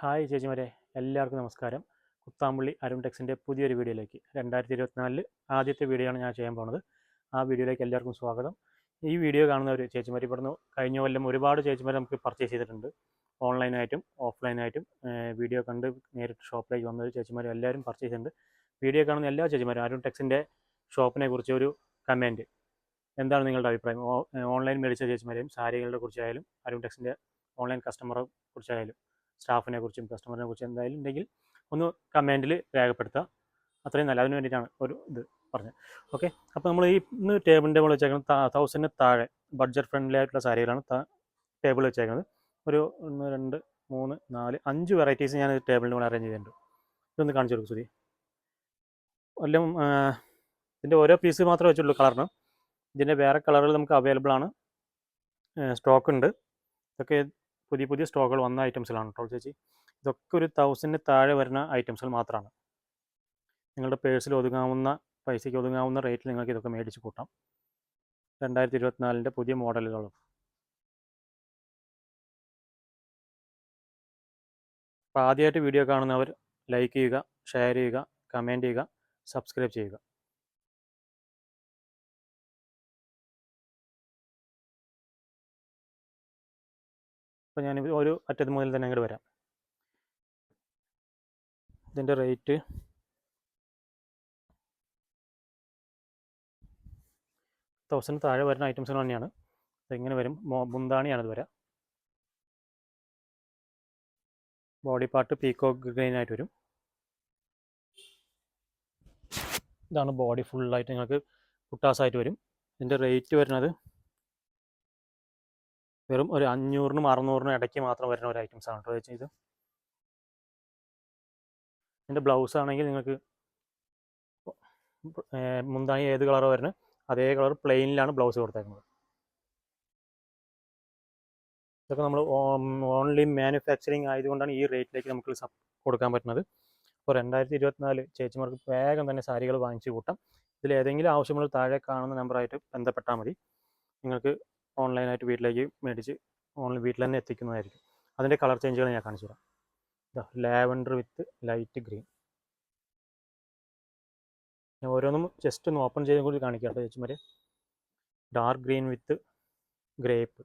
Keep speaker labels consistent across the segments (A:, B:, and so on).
A: Hi ചേച്ചിമാരെ എല്ലാവർക്കും നമസ്കാരം. കുത്താമ്പള്ളി അരുൺ ടെക്സിന്റെ പുതിയൊരു വീഡിയോയിലേക്ക്. രണ്ടായിരത്തി ഇരുപത്തിനാലിൽ ആദ്യത്തെ വീഡിയോ ആണ് ഞാൻ ചെയ്യാൻ പോകുന്നത് ആ വീഡിയോയിലേക്ക് എല്ലാവർക്കും സ്വാഗതം. ഈ വീഡിയോ കാണുന്നവർ ചേച്ചിമാർ ഇവിടുന്ന് കഴിഞ്ഞ കൊല്ലം ഒരുപാട് ചേച്ചിമാർ നമുക്ക് പർച്ചേസ് ചെയ്തിട്ടുണ്ട്. ഓൺലൈനായിട്ടും ഓഫ്ലൈനായിട്ടും വീഡിയോ കണ്ട് നേരിട്ട് ഷോപ്പിലേക്ക് വന്നവർ ചേച്ചിമാർ എല്ലാവരും പർച്ചേസ് ചെയ്തിട്ടുണ്ട്. വീഡിയോ കാണുന്ന എല്ലാ ചേച്ചിമാരും അരുൺ ടെക്സിന്റെ ഷോപ്പിനെ കുറിച്ച് ഒരു കമന്റ് എന്താണ് നിങ്ങളുടെ അഭിപ്രായം? ഓൺലൈൻ മേടിച്ച ചേച്ചിമാരെയും സാരികളുടെ കുറിച്ചായാലും അരുൺ ടെക്സിന്റെ ഓൺലൈൻ കസ്റ്റമറെ കുറിച്ചായാലും? സ്റ്റാഫിനെ കുറിച്ചും കസ്റ്റമറിനെ കുറിച്ചും എന്തായാലും ഉണ്ടെങ്കിൽ ഒന്ന് കമന്റിൽ രേഖപ്പെടുത്തുക. അത്രയും നല്ല അതിന് വേണ്ടിയിട്ടാണ് ഒരു ഇത് പറഞ്ഞത്. ഓക്കെ? അപ്പോൾ നമ്മൾ ഈ ഇന്ന് ടേബിളിന്റെ മുകളിൽ വെച്ചേക്കുന്നത് തൗസൻഡിന് താഴെ ബഡ്ജറ്റ് ഫ്രണ്ട്ലി ആയിട്ടുള്ള സാരികളാണ് ടേബിൾ വെച്ചേക്കുന്നത്. ഒരു ഒന്ന് രണ്ട് മൂന്ന് നാല് അഞ്ച് വെറൈറ്റീസ് ഞാൻ ടേബിളിന് മുകളിൽ അറേഞ്ച് ചെയ്തിട്ടുണ്ട്. ഇതൊന്ന് കാണിച്ചു കൊടുക്കും സുധി. എല്ലാം ഇതിന്റെ ഓരോ പീസ് മാത്രമേ വെച്ചുള്ളൂ കളറിന് ഇതിന്റെ വേറെ കളറുകൾ നമുക്ക് അവൈലബിൾ ആണ്. സ്റ്റോക്ക് ഉണ്ട്. ഇതൊക്കെ പുതിയ പുതിയ സ്റ്റോക്കുകൾ വന്ന ഐറ്റംസിലാണ് കേട്ടോ ചേച്ചി. ഇതൊക്കെ ഒരു തൗസൻഡിന് താഴെ വരുന്ന ഐറ്റംസിൽ മാത്രമാണ്. നിങ്ങളുടെ പേഴ്സിൽ ഒതുങ്ങാവുന്ന പൈസയ്ക്ക് ഒതുങ്ങാവുന്ന റേറ്റിൽ നിങ്ങൾക്ക് ഇതൊക്കെ മേടിച്ച് കൂട്ടാം. രണ്ടായിരത്തി ഇരുപത്തിനാലിന്റെ പുതിയ മോഡലുകളും. അപ്പോൾ ആദ്യമായിട്ട് വീഡിയോ കാണുന്നവർ ലൈക്ക് ചെയ്യുക ഷെയർ ചെയ്യുക കമന്റ് ചെയ്യുക സബ്സ്ക്രൈബ് ചെയ്യുക. അപ്പോൾ ഞാൻ ഒരു അറ്റത്ത് മുതൽ തന്നെ അങ്ങോട്ട് വരാം. ഇതിന്റെ റേറ്റ് തൗസൻഡ് താഴെ വരുന്ന ഐറ്റംസ് തന്നെയാണ്. ഇതെങ്ങനെ വരും. മുന്താണിയാണത് വരാം. ബോഡി പാർട്ട് പീക്കോ ഗ്രീൻ ആയിട്ട് വരും. ഇതാണ് ബോഡി ഫുള്ളായിട്ട് നിങ്ങൾക്ക് പുട്ടാസായിട്ട് വരും. ഇതിന്റെ റേറ്റ് വരുന്നത് വെറും ഒരു അഞ്ഞൂറിനും അറുന്നൂറിനും ഇടയ്ക്ക് മാത്രം വരുന്ന ഒരു ഐറ്റംസ് ആണ് കേട്ടോ ഇത്. ഇതിന്റെ ബ്ലൗസ് ആണെങ്കിൽ നിങ്ങൾക്ക് മുന്താണി ഏത് കളറോ വരുന്നത് അതേ കളർ പ്ലെയിനിലാണ് ബ്ലൗസ് കൊടുത്തേക്കുന്നത്. ഇതൊക്കെ നമ്മൾ ഓൺലി മാനുഫാക്ചറിങ് ആയതുകൊണ്ടാണ് ഈ റേറ്റിലേക്ക് നമുക്ക് കൊടുക്കാൻ പറ്റുന്നത്. അപ്പോൾ രണ്ടായിരത്തി ഇരുപത്തിനാല് ചേച്ചിമാർക്ക് വേഗം തന്നെ സാരികൾ വാങ്ങിച്ചു കൂട്ടാം. ഇതിൽ ഏതെങ്കിലും ആവശ്യമുള്ള താഴെ കാണുന്ന നമ്പറായിട്ട് ബന്ധപ്പെട്ടാൽ മതി. നിങ്ങൾക്ക് ഓൺലൈനായിട്ട് വീട്ടിലേക്ക് മേടിച്ച് ഓൺലൈൻ വീട്ടിൽ തന്നെ എത്തിക്കുന്നതായിരിക്കും. അതിന്റെ കളർ ചേഞ്ചുകൾ ഞാൻ കാണിച്ചു തരാം. Lavender with light green. ഞാൻ ഓരോന്നും ജസ്റ്റ് ഒന്ന് ഓപ്പൺ ചെയ്ത് കൂടി കാണിക്കാം കേട്ടോ ചേച്ചിമാരെ. Dark green with grape.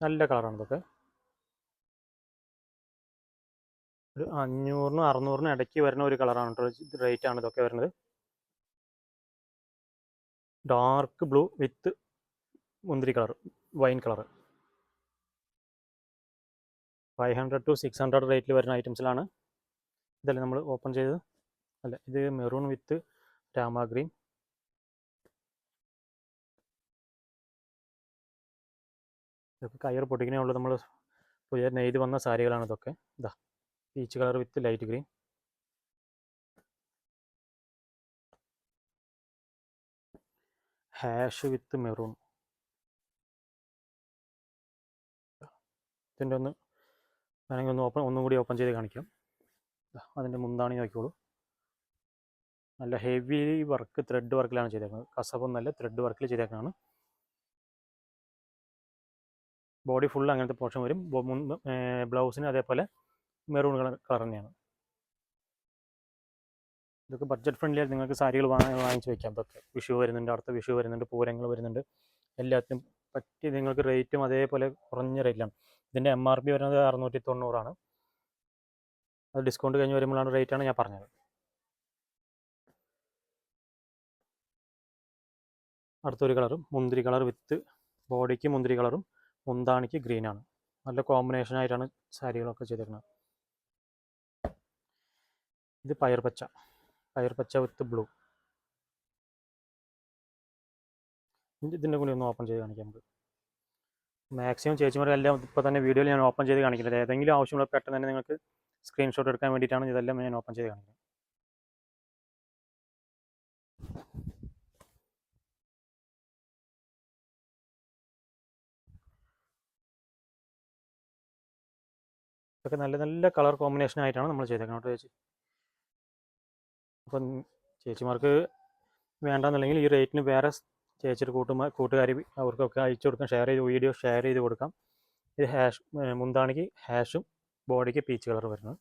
A: നല്ല കളറാണ് ഇതൊക്കെ. ഒരു അഞ്ഞൂറിനും അറുന്നൂറിനും ഇടയ്ക്ക് വരുന്ന ഒരു കളറാണ് കേട്ടോ റേറ്റ് ആണ് ഇതൊക്കെ വരുന്നത്. ഡാർക്ക് ബ്ലൂ വിത്ത് മുന്തിരി colour wine colour five hundred to six hundred റേറ്റിൽ വരുന്ന ഐറ്റംസിലാണ് ഇതല്ലേ നമ്മൾ ഓപ്പൺ ചെയ്തത്. അല്ല ഇത് മെറൂൺ വിത്ത് രാമ ഗ്രീൻ. ഇതൊക്കെ കയർ പൊട്ടിക്കണേ ഉള്ളൂ. നമ്മൾ പുതിയ നെയ്ത് വന്ന സാരികളാണ് ഇതൊക്കെ. ഇതാ peach colour with light green. Ash with maroon. ഇതിന്റെ ഒന്ന് വേണമെങ്കിൽ ഒന്ന് ഓപ്പൺ ഒന്നും കൂടി ഓപ്പൺ ചെയ്ത് കാണിക്കാം. അതിന്റെ മുന്താണി നോക്കിക്കോളൂ. നല്ല ഹെവി വർക്ക് ത്രെഡ് വർക്കിലാണ് ചെയ്തേക്കുന്നത്. കസവൊന്നല്ല ത്രെഡ് വർക്കിൽ ചെയ്തേക്കുന്നതാണ്. ബോഡി ഫുൾ അങ്ങനത്തെ പോർഷൻ വരും. ബ്ലൗസിന് അതേപോലെ മെറൂൺ കളർ കളർ തന്നെയാണ്. ഇതൊക്കെ ബഡ്ജറ്റ് ഫ്രണ്ട്ലി ആയിട്ട് നിങ്ങൾക്ക് സാരികൾ വാങ്ങി വാങ്ങിച്ച് വെക്കാം. ഇതൊക്കെ വിഷു വരുന്നുണ്ട് അടുത്ത വിഷു വരുന്നുണ്ട് പൂരങ്ങൾ വരുന്നുണ്ട്. എല്ലാത്തിനും പറ്റി നിങ്ങൾക്ക് റേറ്റും അതേപോലെ കുറഞ്ഞ റേറ്റിലാണ് ഇതിന്റെ എം ആർ പി വരുന്നത് അറുന്നൂറ്റി തൊണ്ണൂറാണ് അത് ഡിസ്കൗണ്ട് കഴിഞ്ഞ് വരുമ്പോഴാണ് റേറ്റാണ് ഞാൻ പറഞ്ഞത്. അടുത്തൊരു കളറും മുന്തിരി കളർ വിത്ത് ബോഡിക്ക് മുന്തിരി കളറും മുന്താണിക്ക് ഗ്രീനാണ് നല്ല കോമ്പിനേഷൻ ആയിട്ടാണ് സാരികളൊക്കെ ചെയ്തിരുന്നത്. ഇത് പയർ പച്ച. പയർ പച്ച വിത്ത് ബ്ലൂ ഇതിന്റെ കൂടി ഒന്ന് ഓപ്പൺ ചെയ്ത് കാണിക്കാം നമുക്ക്. മാക്സിമം ചേച്ചിമാരെല്ലാം ഇപ്പോൾ തന്നെ വീഡിയോയിൽ ഞാൻ ഓപ്പൺ ചെയ്ത് കാണിക്കുന്നത്. ഏതെങ്കിലും ആവശ്യമുള്ള പെട്ടെന്ന് തന്നെ നിങ്ങൾക്ക് സ്ക്രീൻഷോട്ട് എടുക്കാൻ വേണ്ടിയിട്ടാണ് ഇതെല്ലാം ഞാൻ ഓപ്പൺ ചെയ്ത് കാണിക്കുന്നത്. ഇതൊക്കെ നല്ല നല്ല കളർ കോമ്പിനേഷൻ ആയിട്ടാണ് നമ്മൾ ചെയ്തേക്കുന്നത് ചേച്ചി. അപ്പം ചേച്ചിമാർക്ക് വേണ്ടെന്നുണ്ടെങ്കിൽ ഈ റേറ്റിന് വേറെ ചേച്ചിയുടെ കൂട്ടുമാ കൂട്ടുകാർ അവർക്കൊക്കെ അയച്ചു കൊടുക്കാം. ഷെയർ ചെയ്ത് വീഡിയോ ഷെയർ ചെയ്ത് കൊടുക്കാം. ഇത് ഹാഷ് മുന്താണിക്ക് ഹാഷും ബോഡിക്ക് പീച്ച് കളർ വരുന്നത്.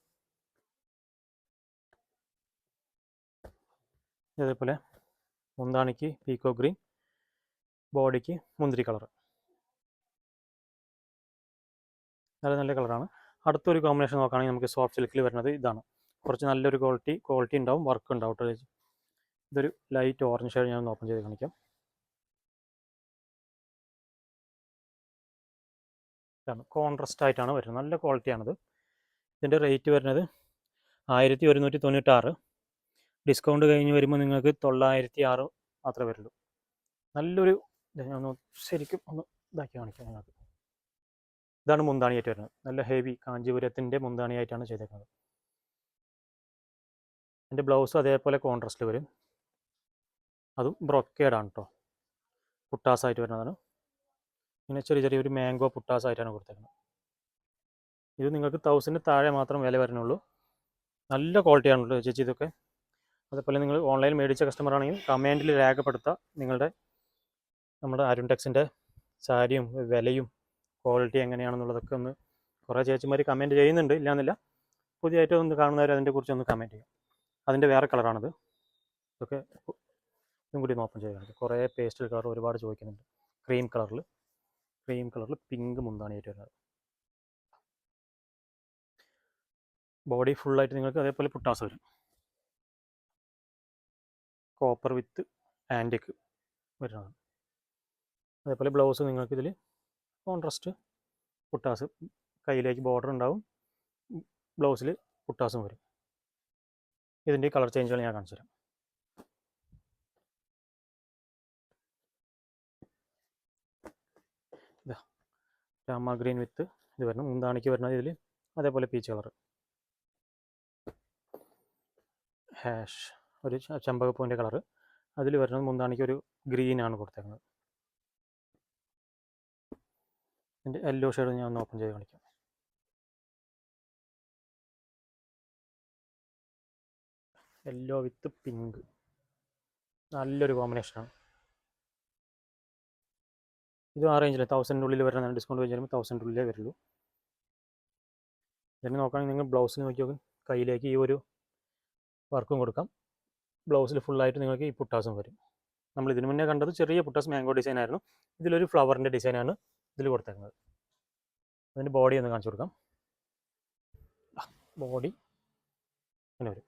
A: അതേപോലെ മുന്താണിക്ക് പീക്കോ ഗ്രീൻ ബോഡിക്ക് മുന്തിരി കളർ. നല്ല നല്ല കളറാണ്. അടുത്തൊരു കോമ്പിനേഷൻ നോക്കുകയാണെങ്കിൽ നമുക്ക് സോഫ്റ്റ് സിൽക്കിൽ വരുന്നത് ഇതാണ്. കുറച്ച് നല്ലൊരു ക്വാളിറ്റി ക്വാളിറ്റി ഉണ്ടാവും വർക്ക് ഉണ്ടാവും ഇതൊരു ലൈറ്റ് ഓറഞ്ച് ഷെയ്ഡ് ഞാൻ ഓപ്പൺ ചെയ്ത് കാണിക്കാം. ഇതാണ്. കോൺട്രസ്റ്റ് ആയിട്ടാണ് വരുന്നത്. നല്ല ക്വാളിറ്റിയാണിത് ഇതിന്റെ റേറ്റ് വരുന്നത് ആയിരത്തി ഒരുന്നൂറ്റി തൊണ്ണൂറ്റാറ് ഡിസ്കൗണ്ട് കഴിഞ്ഞ് വരുമ്പോൾ നിങ്ങൾക്ക് തൊള്ളായിരത്തി ആറ് മാത്രമേ വരുള്ളൂ. നല്ലൊരു ഒന്ന് ശരിക്കും ഒന്ന് ഇതാക്കി കാണിക്കാം നിങ്ങൾക്ക്. ഇതാണ് മുന്താണിയായിട്ട് വരുന്നത്. നല്ല ഹെവി കാഞ്ചീപുരത്തിന്റെ മുന്താണിയായിട്ടാണ് ചെയ്തേക്കുന്നത്. എന്റെ ബ്ലൗസ് അതേപോലെ കോൺട്രസ്റ്റിൽ വരും. അതും ബ്രൊക്കേഡാണ് കേട്ടോ പുട്ടാസായിട്ട് വരുന്നതാണ്. ഇങ്ങനെ ചെറിയ ചെറിയൊരു മാംഗോ പുട്ടാസായിട്ടാണ് കൊടുത്തേക്കുന്നത് ഇത് നിങ്ങൾക്ക് തൗസൻഡ് താഴെ മാത്രം വില വരുന്നുള്ളൂ നല്ല ക്വാളിറ്റി ആണല്ലോ ചേച്ചി ഇതൊക്കെ. അതേപോലെ നിങ്ങൾ ഓൺലൈൻ മേടിച്ച കസ്റ്റമർ ആണെങ്കിൽ കമന്റിൽ രേഖപ്പെടുത്തുക നിങ്ങളുടെ നമ്മുടെ അരുൺടെക്സിന്റെ സാരിയും വിലയും ക്വാളിറ്റി എങ്ങനെയാണെന്നുള്ളതൊക്കെ ഒന്ന് കുറേ ചേച്ചിമാർ കമന്റ് ചെയ്യുന്നുണ്ട്. ഇല്ലാന്നില്ല. പുതിയതായിട്ട് ഒന്ന് കാണുന്നവർ അതിന്റെ കുറിച്ച് ഒന്ന് കമന്റ് ചെയ്യും. അതിന്റെ വേറെ കളറാണിത് ഇതൊക്കെ ഇതും കൂടി ഓപ്പൺ ചെയ്ത് കുറേ പേസ്റ്റൽ കളർ ഒരുപാട് ചോദിക്കുന്നുണ്ട്. ക്രീം കളറിൽ ക്രീം കളറിൽ പിങ്ക് മുന്താണിയായിട്ട് വരുന്നത്. ബോഡി ഫുള്ളായിട്ട് നിങ്ങൾക്ക് അതേപോലെ പുട്ടാസ് വരും. കോപ്പർ വിത്ത് ആന്റിക്ക് വരുന്നതാണ് അതേപോലെ ബ്ലൗസ് നിങ്ങൾക്ക് ഇതിൽ കോൺട്രസ്റ്റ് പുട്ടാസ് കയ്യിലേക്ക് ബോർഡർ ഉണ്ടാവും. ബ്ലൗസിൽ പുട്ടാസും വരും. ഇതിന്റെ കളർ ചേഞ്ചുകൾ ഞാൻ കാണിച്ചു തരാം ഇതാ രാമ ഗ്രീൻ വിത്ത് ഇത് വരണം. മുന്താണിക്ക് വരുന്നത് ഇതിൽ അതേപോലെ പീച്ച് കളർ ഹാഷ് ഒരു ചമ്പകപ്പൂവിന്റെ കളറ് അതിൽ വരുന്നത് മുന്താണിക്ക് ഒരു ഗ്രീൻ ആണ് കൊടുത്തേക്കുന്നത്. ഇതിന്റെ യെല്ലോ ഷെയ്ഡ് ഞാൻ ഒന്ന് ഓപ്പൺ ചെയ്ത് കാണിക്കാം. യെല്ലോ വിത്ത് പിങ്ക് നല്ലൊരു കോമ്പിനേഷനാണ് ഇത് ആ റേഞ്ചിൽ തൗസൻഡിന്റെ ഉള്ളിൽ വരുന്ന ഡിസ്കൗണ്ട് വരുമ്പോൾ തൗസൻഡ് ഉള്ളിലേ വരുള്ളൂ. ഇതിന് നോക്കുകയാണെങ്കിൽ നിങ്ങൾ ബ്ലൗസിൽ നോക്കി നോക്കും കയ്യിലേക്ക് ഈ ഒരു വർക്കും കൊടുക്കാം. ബ്ലൗസിൽ ഫുള്ളായിട്ട് നിങ്ങൾക്ക് ഈ പുട്ടാസും വരും. നമ്മൾ ഇതിനു മുന്നേ കണ്ടത് ചെറിയ പുട്ടാസ് മാംഗോ ഡിസൈൻ ആയിരുന്നു. ഇതിലൊരു ഫ്ലവറിന്റെ ഡിസൈനാണ് ഇതിൽ കൊടുത്തേക്കുന്നത്. അതിന്റെ ബോഡി ഒന്ന് കാണിച്ചു കൊടുക്കാം. ബോഡി അങ്ങനെ വരും.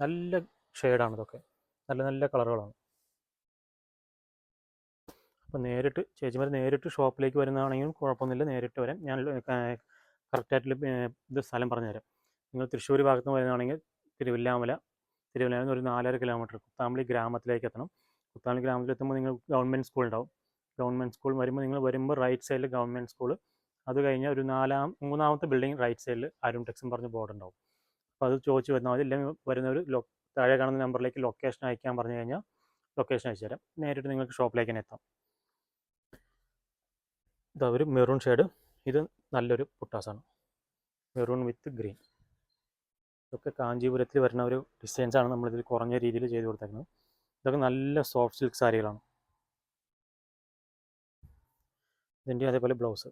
A: നല്ല ഷെയ്ഡാണ് ഇതൊക്കെ. നല്ല നല്ല കളറുകളാണ് അപ്പോൾ നേരിട്ട് ചേച്ചിമാർ നേരിട്ട് ഷോപ്പിലേക്ക് വരുന്നതാണെങ്കിലും കുഴപ്പമൊന്നുമില്ല. നേരിട്ട് വരാം. ഞാൻ കറക്റ്റായിട്ടുള്ള ഇത് സ്ഥലം പറഞ്ഞുതരാം. നിങ്ങൾ തൃശ്ശൂർ ഭാഗത്ത് നിന്ന് വരുന്നതാണെങ്കിൽ തിരുവല്ലാമല. തിരുവല്ലാമല ഒരു നാലര കിലോമീറ്റർ കുത്താമ്പളി ഗ്രാമത്തിലേക്ക് എത്തണം. കുത്താമ്പളി ഗ്രാമത്തിലെത്തുമ്പോൾ നിങ്ങൾ ഗവൺമെന്റ് സ്കൂൾ ഉണ്ടാവും. ഗവൺമെന്റ് സ്കൂൾ വരുമ്പോൾ നിങ്ങൾ വരുമ്പോൾ റൈറ്റ് സൈഡിൽ ഗവൺമെന്റ് സ്കൂൾ. അത് കഴിഞ്ഞാൽ ഒരു നാലാം മൂന്നാമത്തെ ബിൽഡിംഗ് റൈറ്റ് സൈഡിൽ അരുൺ ടെക്സും പറഞ്ഞ ബോർഡ് ഉണ്ടാവും. അപ്പോൾ അത് ചോദിച്ച് വന്നാൽ മതി. ഇല്ലെങ്കിൽ വരുന്നവർ ലൊ താഴെ കാണുന്ന നമ്പറിലേക്ക് ലൊക്കേഷൻ അയക്കാൻ പറഞ്ഞു കഴിഞ്ഞാൽ ലൊക്കേഷൻ അയച്ചു തരാം നേരിട്ട് നിങ്ങൾക്ക് ഷോപ്പിലേക്ക് തന്നെ എത്താം. ഇതാ ഒരു മെറൂൺ ഷെയ്ഡ്. ഇത് നല്ലൊരു പുട്ടാസാണ്. മെറൂൺ വിത്ത് ഗ്രീൻ. ഇതൊക്കെ കാഞ്ചീപുരത്തിൽ വരുന്ന ഒരു ഡിസൈൻസാണ് നമ്മളിതിൽ കുറഞ്ഞ രീതിയിൽ ചെയ്ത് കൊടുത്തേക്കുന്നത്. ഇതൊക്കെ നല്ല സോഫ്റ്റ് സിൽക്ക് സാരികളാണ്. ഇതിന്റെ അതേപോലെ ബ്ലൗസ്.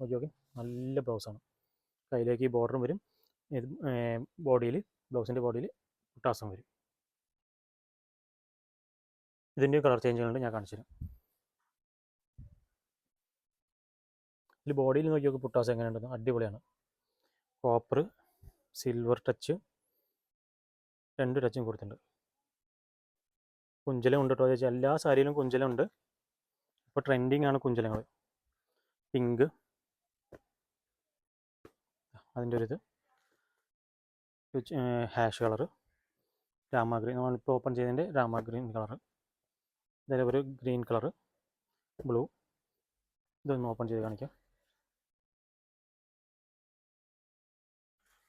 A: ഓക്കെ ഓക്കെ നല്ല ബ്ലൗസാണ്. കയ്യിലേക്ക് ഈ ബോർഡറും വരും. ഇത് ബോഡിയിൽ ബ്ലൗസിന്റെ ബോഡിയിൽ പുട്ടാസും വരും. ഇതിന്റെ കളർ ചേഞ്ചുകളുണ്ട് ഞാൻ കാണിച്ചു തരാം ഇതിൽ ബോഡിയിൽ നോക്കി നോക്കി പുട്ടാസ് എങ്ങനെയുണ്ടെന്ന് അടിപൊളിയാണ്. കോപ്പർ സിൽവർ ടച്ച് രണ്ട് ടച്ചും കൊടുത്തിട്ടുണ്ട്. കുഞ്ചലം ഉണ്ട് കേട്ടോ ചോദിച്ചാൽ എല്ലാ സാരിയിലും കുഞ്ചലം ഉണ്ട്. ഇപ്പോൾ ട്രെൻഡിങ് ആണ് കുഞ്ചലങ്ങൾ. പിങ്ക് അതിന്റെ ഒരു ഇത്. ഹാഷ് കളറ് രാമ ഗ്രീൻ നമ്മളിപ്പോൾ ഓപ്പൺ ചെയ്തതിന്റെ രാമ ഗ്രീൻ കളറ് ഇതേപോലെ ഒരു ഗ്രീൻ കളറ് ബ്ലൂ ഇതൊന്ന് ഓപ്പൺ ചെയ്ത് കാണിക്കാം.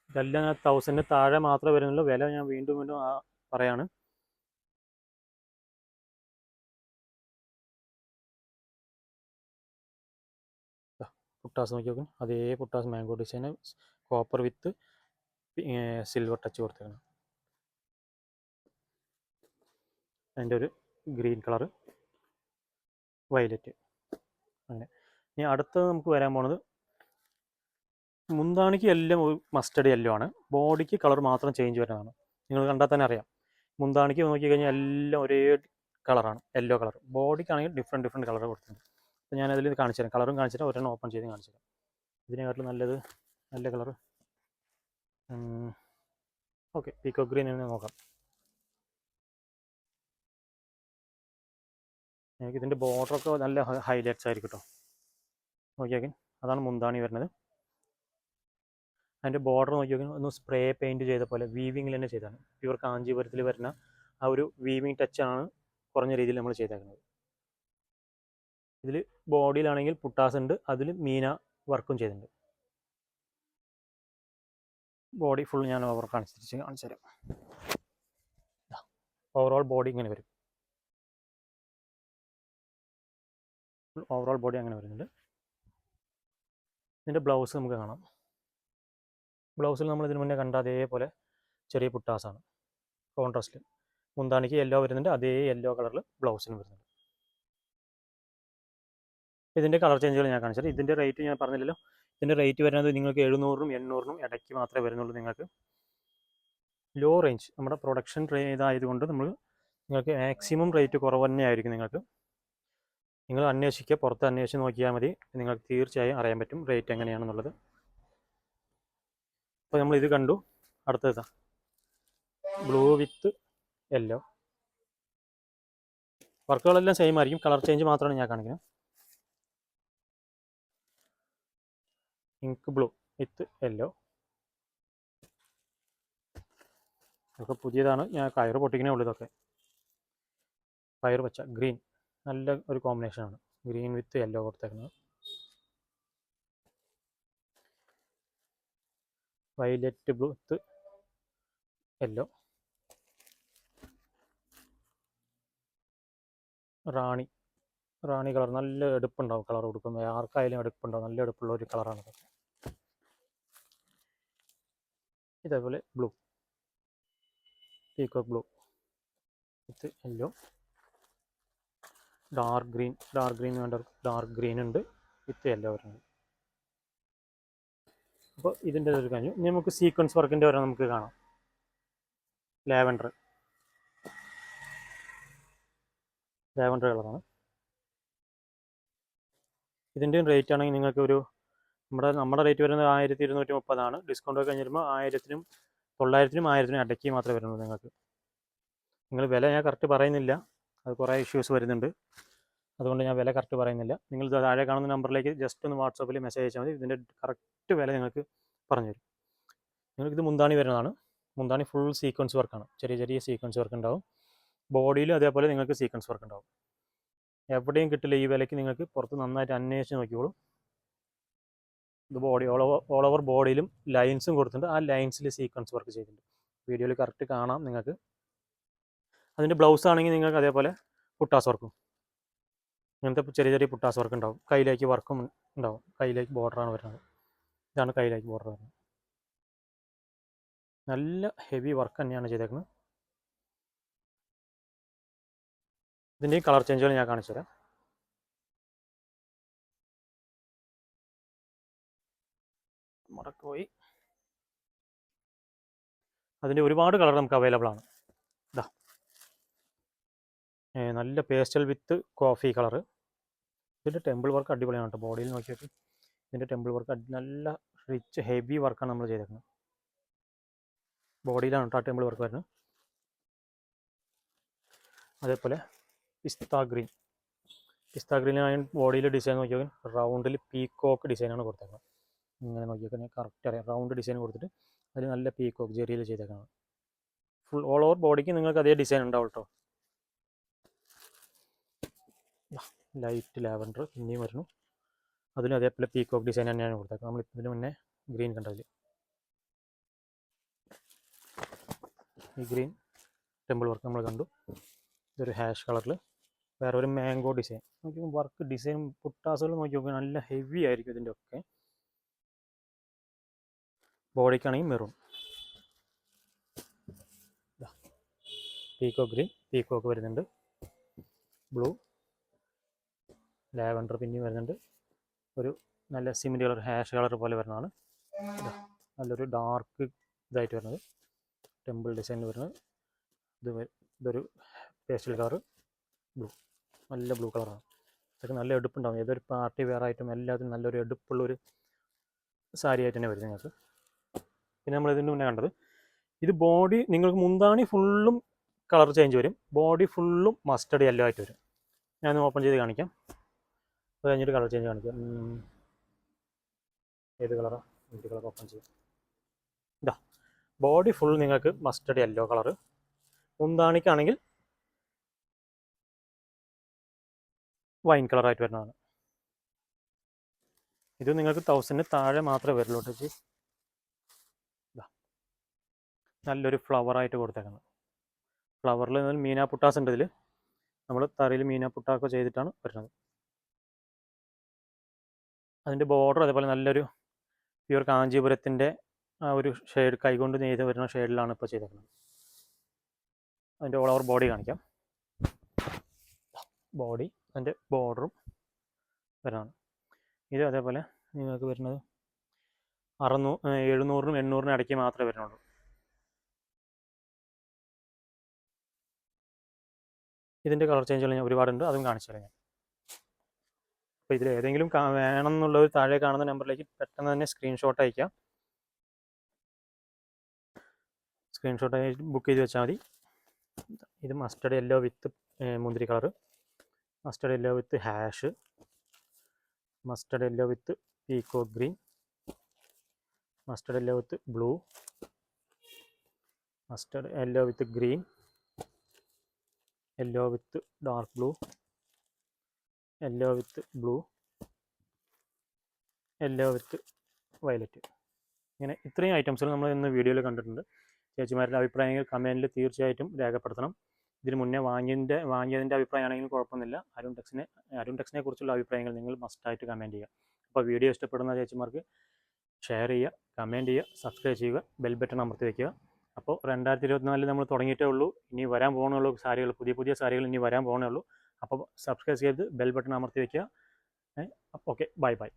A: ഇതെല്ലാം ഞാൻ തൗസൻഡിന് താഴെ മാത്രമേ വരുന്നുള്ളൂ. വില ഞാൻ വീണ്ടും വീണ്ടും പറയാണ്. പുട്ടാസ് നോക്കി നോക്കും അതേ പുട്ടാസ് മാംഗോ ഡിസൈന് കോപ്പർ വിത്ത് സിൽവർ ടച്ച് കൊടുത്തേക്കണം. അതിന്റെ ഒരു ഗ്രീൻ കളറ് വയലറ്റ് അങ്ങനെ. ഇനി അടുത്തത് നമുക്ക് വരാൻ പോണത് മുന്താണിക്ക് എല്ലാം ഒരു മസ്റ്റഡ് യെല്ലോ ആണ്. ബോഡിക്ക് കളർ മാത്രം ചേഞ്ച് വരുന്നതാണ്. നിങ്ങൾ കണ്ടാൽ തന്നെ അറിയാം. മുന്താണിക്ക് നോക്കിക്കഴിഞ്ഞാൽ എല്ലാം ഒരേ കളറാണ് യെല്ലോ കളർ ബോഡിക്കാണെങ്കിൽ ഡിഫറെന്റ് ഡിഫറെന്റ് കളർ കൊടുത്തിട്ടുണ്ട്. അപ്പോൾ ഞാനതിൽ കാണിച്ചു തരാം. കളറും കാണിച്ചു തരാം. ഒരെണ്ണം ഓപ്പൺ ചെയ്ത് കാണിച്ചു തരാം. ഇതിനെക്കാട്ടിലും നല്ലത് നല്ല കളർ ഓക്കെ പീക്കോ ഗ്രീൻ എന്ന് നോക്കാം. എനിക്കിതിന്റെ ബോർഡറൊക്കെ നല്ല ഹൈലൈറ്റ്സ് ആയിരിക്കും കേട്ടോ നോക്കിയാൽ അതാണ് മുന്താണി വരുന്നത്. അതിന്റെ ബോർഡർ നോക്കി നോക്കി ഒന്ന് സ്പ്രേ പെയിന്റ് ചെയ്ത പോലെ വീവിങ്ങിൽ തന്നെ ചെയ്താണ് പ്യുവർ കാഞ്ചീപുരത്തിൽ വരുന്ന ആ ഒരു വീവിങ് ടച്ചാണ് കുറഞ്ഞ രീതിയിൽ നമ്മൾ ചെയ്തേക്കുന്നത്. ഇതിൽ ബോഡിയിലാണെങ്കിൽ പുട്ടാസ് ഉണ്ട് അതിൽ മീന വർക്കും ചെയ്തിട്ടുണ്ട്. ബോഡി ഫുൾ ഞാൻ ഓവർ കാണിച്ചിരിച്ച് കാണിച്ചു തരാം. ഓവറോൾ ബോഡി ഇങ്ങനെ വരും. ഓവറോൾ ബോഡി അങ്ങനെ വരുന്നുണ്ട്. ഇതിന്റെ ബ്ലൗസ് നമുക്ക് കാണാം. ബ്ലൗസിൽ നമ്മൾ ഇതിന് മുന്നേ കണ്ട അതേപോലെ ചെറിയ പുട്ടാസാണ്. കോൺട്രാസ്റ്റിൽ. മുന്താണിക്ക് യെല്ലോ വരുന്നുണ്ട്. അതേ യെല്ലോ കളറിൽ ബ്ലൗസിന് വരുന്നുണ്ട്. ഇതിന്റെ കളർ ചേഞ്ചുകൾ ഞാൻ കാണിച്ചത് ഇതിന്റെ റേറ്റ് ഞാൻ പറഞ്ഞില്ലല്ലോ. ഇതിന്റെ റേറ്റ് വരുന്നത് നിങ്ങൾക്ക് എഴുന്നൂറിനും എണ്ണൂറിനും ഇടയ്ക്ക് മാത്രമേ വരുന്നുള്ളൂ നിങ്ങൾക്ക്. ലോ റേഞ്ച് നമ്മുടെ പ്രൊഡക്ഷൻ ഇതായതുകൊണ്ട് നമ്മൾ നിങ്ങൾക്ക് മാക്സിമം റേറ്റ് കുറവ് തന്നെയായിരിക്കും നിങ്ങൾക്ക്. നിങ്ങൾ അന്വേഷിക്കുക. പുറത്ത് അന്വേഷിച്ച് നോക്കിയാൽ മതി. നിങ്ങൾക്ക് തീർച്ചയായും അറിയാൻ പറ്റും റേറ്റ് എങ്ങനെയാണെന്നുള്ളത്. അപ്പോൾ നമ്മൾ ഇത് കണ്ടു. അടുത്തതാ ബ്ലൂ വിത്ത് യെല്ലോ വർക്കുകളെല്ലാം സെയിം ആയിരിക്കും. കളർ ചേഞ്ച് മാത്രമാണ് ഞാൻ കാണിക്കുന്നത്. ഇങ്ക് ബ്ലൂ വിത്ത് യെല്ലോ ഇതൊക്കെ പുതിയതാണ്. ഞാൻ കയറ് പൊട്ടിക്കണേ ഉള്ളൂ ഇതൊക്കെ. കയറ് പച്ച ഗ്രീൻ നല്ല ഒരു കോമ്പിനേഷനാണ് ഗ്രീൻ വിത്ത് യെല്ലോ കൊടുത്തേക്കുന്നത്. Violet blue with yellow rani. Rani colour നല്ല എടുപ്പുണ്ടാവും കളർ കൊടുക്കുന്നത് ആർക്കായാലും എടുപ്പുണ്ടാവും. നല്ല എടുപ്പുള്ള ഒരു കളറാണ് ഇതേപോലെ blue. Peacock blue. With yellow. Dark green. Dark green വേണ്ട ഡാർക്ക് ഗ്രീൻ ഉണ്ട്. വിത്ത് യെല്ലോ വരുന്നത് അപ്പോൾ ഇതിന്റെ ഒരു കഴിഞ്ഞു ഇനി നമുക്ക് സീക്വൻസ് വർക്കിന്റെ വരെ നമുക്ക് കാണാം. ലാവൻഡർ ലാവൻഡർ കളറാണ്. ഇതിന്റെയും റേറ്റ് ആണെങ്കിൽ നിങ്ങൾക്ക് ഒരു നമ്മുടെ നമ്മുടെ റേറ്റ് വരുന്നത് ആയിരത്തി ഇരുന്നൂറ്റി മുപ്പതാണ് ഡിസ്കൗണ്ട് ഒക്കെ കഴിഞ്ഞ് ആയിരത്തിനും തൊള്ളായിരത്തിനും ആയിരത്തിനും ഇടയ്ക്ക് മാത്രമേ വരുന്നുള്ളൂ നിങ്ങൾക്ക്. നിങ്ങൾ വില ഞാൻ കറക്റ്റ് പറയുന്നില്ല. അത് കുറേ ഇഷ്യൂസ് വരുന്നുണ്ട്. അതുകൊണ്ട് ഞാൻ വില കറക്റ്റ് പറയുന്നില്ല. നിങ്ങൾ താഴെ കാണുന്ന നമ്പറിലേക്ക് ജസ്റ്റ് ഒന്ന് വാട്സാപ്പിൽ മെസ്സേജ് അയച്ചാൽ മതി. ഇതിന്റെ കറക്റ്റ് വില നിങ്ങൾക്ക് പറഞ്ഞു തരും നിങ്ങൾക്കിത് മുന്താണി വരുന്നതാണ്. മുന്താണി ഫുൾ സീക്വൻസ് വർക്കാണ് ചെറിയ ചെറിയ സീക്വൻസ് വർക്ക് ഉണ്ടാവും. ബോഡിയിലും അതേപോലെ നിങ്ങൾക്ക് സീക്വൻസ് വർക്ക് ഉണ്ടാവും. എവിടെയും കിട്ടില്ല ഈ വിലയ്ക്ക് നിങ്ങൾക്ക്. പുറത്ത് നന്നായിട്ട് അന്വേഷിച്ച് നോക്കിക്കോളൂ. ഇത് body all over all over ബോഡിയിലും ലൈൻസും കൊടുത്തിട്ടുണ്ട്. ആ ലൈൻസിൽ സീക്വൻസ് വർക്ക് ചെയ്തിട്ടുണ്ട്. വീഡിയോയിൽ കറക്റ്റ് കാണാം നിങ്ങൾക്ക്. അതിന്റെ ബ്ലൗസ് ആണെങ്കിൽ നിങ്ങൾക്ക് അതേപോലെ കുട്ടാസ് വർക്കും ഇങ്ങനത്തെ ചെറിയ ചെറിയ പുട്ടാസ് വർക്ക് ഉണ്ടാവും. കയ്യിലേക്ക് വർക്കും ഉണ്ടാവും. കയ്യിലേക്ക് ബോർഡറാണ് വരുന്നത്. ഇതാണ് കയ്യിലേക്ക് ബോർഡർ വരുന്നത്. നല്ല ഹെവി വർക്ക് തന്നെയാണ് ചെയ്തേക്കുന്നത്. ഇതിന്റെയും കളർ ചേഞ്ചുകൾ ഞാൻ കാണിച്ചു തരാം. മുടക്കുപോയി അതിന്റെ ഒരുപാട് കളർ നമുക്ക് അവൈലബിൾ ആണ്. നല്ല പേസ്റ്റൽ വിത്ത് കോഫി കളർ ഇതിന്റെ ടെമ്പിൾ വർക്ക് അടിപൊളിയാണ് കേട്ടോ. ബോഡിയിൽ നോക്കിയിട്ട് ഇതിന്റെ ടെമ്പിൾ വർക്ക് നല്ല റിച്ച് ഹെവി വർക്കാണ് നമ്മൾ ചെയ്തേക്കുന്നത്. ബോഡിയിലാണ് കേട്ടോ ആ ടെമ്പിൾ വർക്ക് വരുന്നത്. അതേപോലെ പിസ്ത ഗ്രീൻ പിസ്ത ഗ്രീനായ ബോഡിയിൽ ഡിസൈൻ നോക്കിയാൽ റൗണ്ടിൽ പീക്കോക്ക് ഡിസൈനാണ് കൊടുത്തേക്കുന്നത്. ഇങ്ങനെ നോക്കിയാൽ കറക്റ്റ് അറിയാം. റൗണ്ട് ഡിസൈൻ കൊടുത്തിട്ട് അതിൽ നല്ല പീക്കോക്ക് ജെറിയിൽ ചെയ്തേക്കുന്നത്. ഫുൾ ഓൾ ഓവർ ബോഡിക്ക് നിങ്ങൾക്ക് അതേ ഡിസൈൻ ഉണ്ടാവും കേട്ടോ. ലൈറ്റ് ലാവൻഡർ പിന്നെയും വരുന്നു അതിലും അതേപോലെ പീക്കോക്ക് ഡിസൈൻ തന്നെയാണ് കൊടുത്തേക്കുന്നത്. നമ്മൾ ഇതിന് മുന്നേ ഗ്രീൻ കണ്ടതിൽ ഈ ഗ്രീൻ ടെമ്പിൾ വർക്ക് നമ്മൾ കണ്ടു. ഇതൊരു ഹാഷ് കളറിൽ വേറെ ഒരു മാംഗോ ഡിസൈൻ നോക്കി വർക്ക് ഡിസൈൻ പുട്ടാസുകൾ നോക്കി നോക്കുക നല്ല ഹെവി ആയിരിക്കും ഇതിന്റെ ഒക്കെ. ബോഡിക്കാണെങ്കിൽ മെറൂൺ. പീക്കോ ഗ്രീൻ പീക്കോക്ക് വരുന്നുണ്ട്. ബ്ലൂ ലാവൻഡർ പിന്നെയും വരുന്നുണ്ട്. ഒരു നല്ല സിമെന്റ് കളർ ഹാഷ് കളർ പോലെ വരുന്നതാണ്. നല്ലൊരു ഡാർക്ക് ഇതായിട്ട് വരുന്നത്. ടെമ്പിൾ ഡിസൈൻ വരുന്നത്. ഇത് ഇതൊരു പേസ്റ്റൽ കളർ ബ്ലൂ നല്ല ബ്ലൂ കളറാണ് ഇതൊക്കെ നല്ല എടുപ്പുണ്ടാവും. ഏതൊരു പാർട്ടി വെയർ ആയിട്ടും എല്ലാത്തിനും നല്ലൊരു എടുപ്പുള്ളൊരു സാരി ആയിട്ട് തന്നെ വരും നിങ്ങൾക്ക്. പിന്നെ നമ്മൾ ഇതിന്റെ മുന്നേ കണ്ടത്. ഇത് ബോഡി നിങ്ങൾക്ക് മുന്താണി ഫുള്ളും കളർ ചേഞ്ച് വരും. ബോഡി ഫുള്ളും മസ്റ്റഡ് യെല്ലോ ആയിട്ട് വരും. ഞാൻ ഓപ്പൺ ചെയ്ത് കാണിക്കാം. അത് കഴിഞ്ഞിട്ട് കളർ ചേഞ്ച് കാണിക്കാം. ഏത് കളറാണ് ഏത് കളർ ഓപ്പൺ ചെയ്യാം. ഇതാ ബോഡി ഫുൾ നിങ്ങൾക്ക് മസ്റ്റർഡ് യെല്ലോ കളർ മുന്താണിക്കാണെങ്കിൽ വൈൻ കളറായിട്ട് വരുന്നതാണ്. ഇത് നിങ്ങൾക്ക് തൗസൻഡിന് താഴെ മാത്രമേ വരുള്ളൂ ചേച്ചി. നല്ലൊരു ഫ്ലവറായിട്ട് കൊടുത്തേക്കുന്നത്. ഫ്ലവറിൽ മീനാ പുട്ടാസ് ഉണ്ട് ഇതിൽ നമ്മൾ തറയിൽ മീനാ പുട്ടാക്കോ ചെയ്തിട്ടാണ് വരുന്നത്. അതിന്റെ ബോർഡർ അതേപോലെ നല്ലൊരു പ്യൂർ കാഞ്ചീപുരത്തിന്റെ ആ ഒരു ഷെയ്ഡ് കൈകൊണ്ട് നെയ്ത് വരുന്ന ഷെയ്ഡിലാണ് ഇപ്പോൾ ചെയ്തേക്കുന്നത്. അതിന്റെ ഓൾ ഓവർ ബോഡി കാണിക്കാം. ബോഡി അതിന്റെ ബോർഡറും വരുന്നതാണ്. ഇത് അതേപോലെ നിങ്ങൾക്ക് വരുന്നത് അറുന്നൂ എഴുന്നൂറിനും എണ്ണൂറിനും ഇടയ്ക്ക് മാത്രമേ വരുന്നുള്ളൂ. ഇതിന്റെ കളർ ചേഞ്ചുകൾ ഞാൻ ഒരുപാടുണ്ട് അതും കാണിച്ചു തരാം ഞാൻ. അപ്പോൾ ഇതിൽ ഏതെങ്കിലും എന്നുള്ളവർ താഴെ കാണുന്ന നമ്പറിലേക്ക് പെട്ടെന്ന് തന്നെ സ്ക്രീൻഷോട്ട് അയക്കാം. സ്ക്രീൻഷോട്ട് ബുക്ക് ചെയ്ത് വെച്ചാൽ മതി. ഇത് മസ്റ്റർഡ് യെല്ലോ വിത്ത് മുന്തിരി colour mustard yellow with ash mustard yellow with peacock green mustard yellow with blue mustard yellow with green yellow with dark blue yellow with blue yellow with violet ഇങ്ങനെ ഇത്രയും ഐറ്റംസുകൾ നമ്മൾ ഇന്ന് വീഡിയോയിൽ കണ്ടിട്ടുണ്ട്. ചേച്ചിമാരുടെ അഭിപ്രായങ്ങൾ കമന്റിൽ തീർച്ചയായിട്ടും രേഖപ്പെടുത്തണം. ഇതിന് മുന്നേ വാങ്ങിയതിന്റെ വാങ്ങിയതിന്റെ അഭിപ്രായമാണെങ്കിലും കുഴപ്പമൊന്നുമില്ല. അരുൺ ടെക്സിനെ അരുൺ ടെക്സിനെ കുറിച്ചുള്ള അഭിപ്രായങ്ങൾ നിങ്ങൾ മസ്റ്റായിട്ട് കമന്റ് ചെയ്യുക. അപ്പോൾ വീഡിയോ ഇഷ്ടപ്പെടുന്ന ചേച്ചിമാർക്ക് ഷെയർ ചെയ്യുക കമന്റ് ചെയ്യുക സബ്സ്ക്രൈബ് ചെയ്യുക ബെൽ ബട്ടൺ അമർത്തി വയ്ക്കുക അപ്പോൾ രണ്ടായിരത്തി ഇരുപത്തിനാലിൽ നമ്മൾ തുടങ്ങിയിട്ടേ ഉള്ളൂ. ഇനി വരാൻ പോകുന്നുള്ളൂ സാരികൾ. പുതിയ പുതിയ സാരികൾ ഇനി വരാൻ പോകണേ ഉള്ളൂ. അപ്പോൾ സബ്സ്ക്രൈബ് ചെയ്ത് ബെൽ ബട്ടൺ അമർത്തി വയ്ക്കുക ഓക്കെ ബൈ ബൈ